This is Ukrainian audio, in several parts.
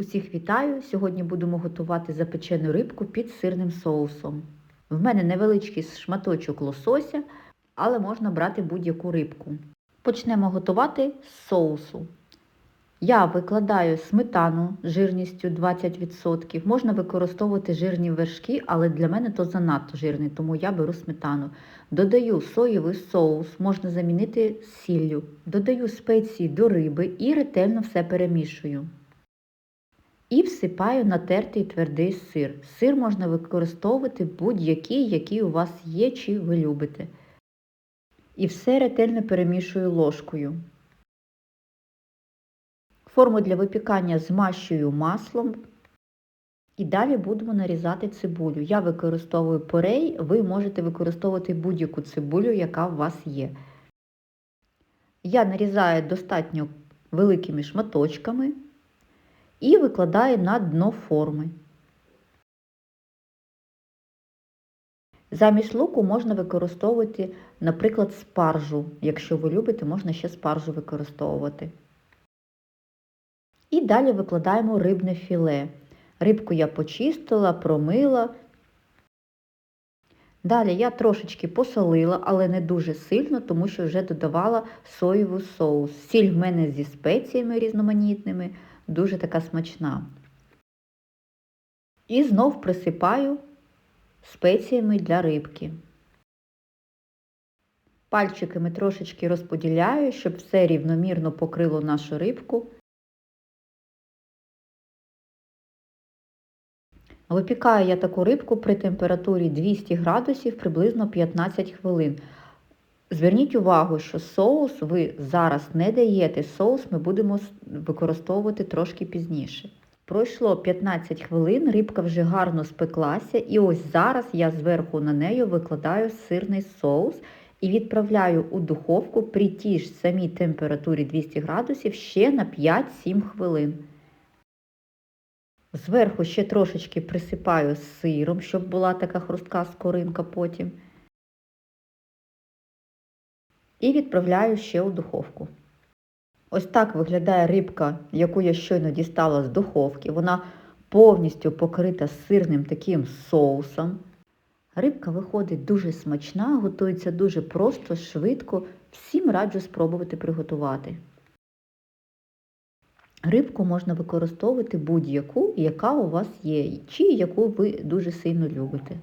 Усіх вітаю! Сьогодні будемо готувати запечену рибку під сирним соусом. В мене невеличкий шматочок лосося, але можна брати будь-яку рибку. Почнемо готувати з соусу. Я викладаю сметану жирністю 20%. Можна використовувати жирні вершки, але для мене то занадто жирний, тому я беру сметану. Додаю соєвий соус, можна замінити сіллю. Додаю спеції до риби і ретельно все перемішую. І всипаю натертий твердий сир. Сир можна використовувати будь-який, який у вас є чи ви любите. І все ретельно перемішую ложкою. Форму для випікання змащую маслом. І далі будемо нарізати цибулю. Я використовую порей, ви можете використовувати будь-яку цибулю, яка у вас є. Я нарізаю достатньо великими шматочками і викладаю на дно форми. Замість луку можна використовувати, наприклад, спаржу. Якщо ви любите, можна ще спаржу використовувати. І далі викладаємо рибне філе. Рибку я почистила, промила. Далі я трошечки посолила, але не дуже сильно, тому що вже додавала соєвий соус. Сіль в мене зі спеціями різноманітними, дуже така смачна. І знов присипаю спеціями для рибки. Пальчиками трошечки розподіляю, щоб все рівномірно покрило нашу рибку. Випікаю я таку рибку при температурі 200 градусів приблизно 15 хвилин. Зверніть увагу, що соус ви зараз не даєте, соус ми будемо використовувати трошки пізніше. Пройшло 15 хвилин, рибка вже гарно спеклася, і ось зараз я зверху на неї викладаю сирний соус і відправляю у духовку при тій ж самій температурі 200 градусів ще на 5-7 хвилин. Зверху ще трошечки присипаю сиром, щоб була така хрустка скоринка потім. І відправляю ще у духовку. Ось так виглядає рибка, яку я щойно дістала з духовки. Вона повністю покрита сирним таким соусом. Рибка виходить дуже смачна, готується дуже просто, швидко. Всім раджу спробувати приготувати. Рибку можна використовувати будь-яку, яка у вас є, чи яку ви дуже сильно любите.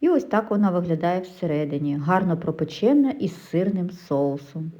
І ось так вона виглядає всередині, гарно пропечена із сирним соусом.